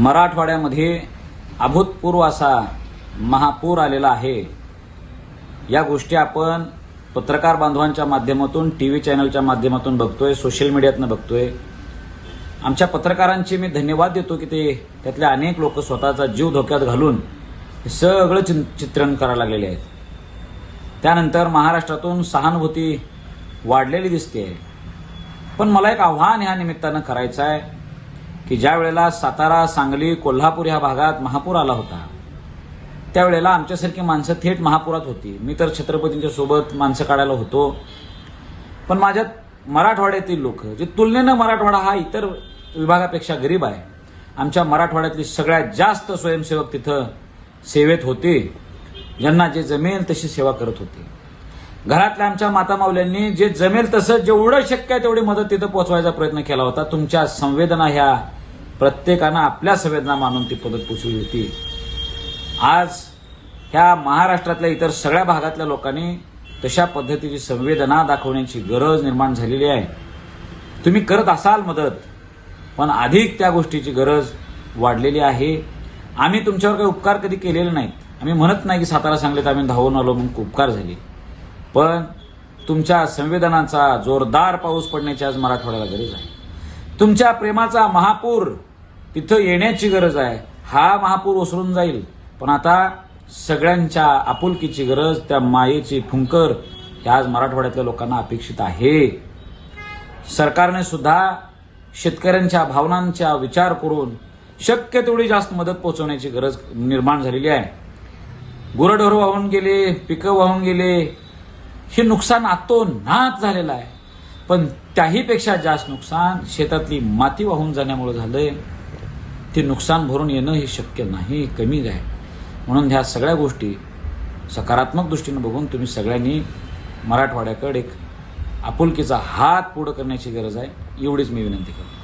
मराठवाड्यामध्ये अभूतपूर्व असा महापूर आलेला आहे. या गोष्टी आपण पत्रकार बांधवांच्या माध्यमातून टी व्ही चॅनलच्या माध्यमातून बघतोय सोशल मीडियातनं बघतोय. आमच्या पत्रकारांचे मी धन्यवाद देतो की ते त्यातले अनेक लोक स्वतःचा जीव धोक्यात घालून हे सगळं चि चित्रण करायला लागलेले आहेत. त्यानंतर महाराष्ट्रातून सहानुभूती वाढलेली दिसते पण मला एक आव्हान ह्या निमित्तानं करायचं आहे. की ज्या वेळेला सातारा सांगली कोल्हापूर ह्या भागात महापूर आला होता त्यावेळेला आमच्यासारखी माणसं थेट महापुरात होती. मी तर छत्रपतींच्या सोबत माणसं काढायला होतो. पण माझ्यात मराठवाड्यातील लोक जे तुलनेनं मराठवाडा हा इतर विभागापेक्षा गरीब आहे आमच्या मराठवाड्यातली सगळ्यात जास्त स्वयंसेवक तिथं सेवेत होते. ज्यांना जे जमेल तशी सेवा करत होते. घरातल्या आमच्या मातामावल्यांनी जे जमेल तसं जेवढं शक्य आहे तेवढी मदत तिथं पोहोचवायचा प्रयत्न केला होता. तुमच्या संवेदना ह्या प्रत्येकानं आपल्या संवेदना मानून ती पद्धत पोचवली होती. आज ह्या महाराष्ट्रातल्या इतर सगळ्या भागातल्या लोकांनी तशा पद्धतीची संवेदना दाखवण्याची गरज निर्माण झालेली आहे. तुम्ही करत असाल मदत पण अधिक त्या गोष्टीची गरज वाढलेली आहे. आम्ही तुमच्यावर काही उपकार कधी केलेले नाहीत. आम्ही म्हणत नाही की सातारा सांगलीत आम्ही धावून आलो म्हणून उपकार झाले. पण तुमच्या संवेदनाचा जोरदार पाऊस पडण्याची आज मराठवाड्याला गरज आहे. तुमच्या प्रेमाचा महापूर तिथं येण्याची गरज आहे. हा महापूर ओसरून जाईल. पण आता सगळ्यांच्या आपुलकीची गरज त्या मायेची फुंकर ह्या आज मराठवाड्यातल्या लोकांना अपेक्षित आहे. सरकारने सुद्धा शेतकऱ्यांच्या भावनांचा विचार करून शक्य तेवढी जास्त मदत पोहोचवण्याची गरज निर्माण झालेली आहे. गुरढोर वाहून गेले पिकं वाहून गेले हे नुकसान नात झालेलं आहे. पण त्याहीपेक्षा जास्त नुकसान शेतातली माती वाहून जाण्यामुळे झालंय. ते नुकसान भरून येणं हे शक्य नाही कमी आहे म्हणून ह्या सगळ्या गोष्टी सकारात्मक दृष्टीनं बघून तुम्ही सगळ्यांनी मराठवाड्याकडे एक आपुलकीचा हात पुढं करण्याची गरज आहे एवढीच मी विनंती करतो.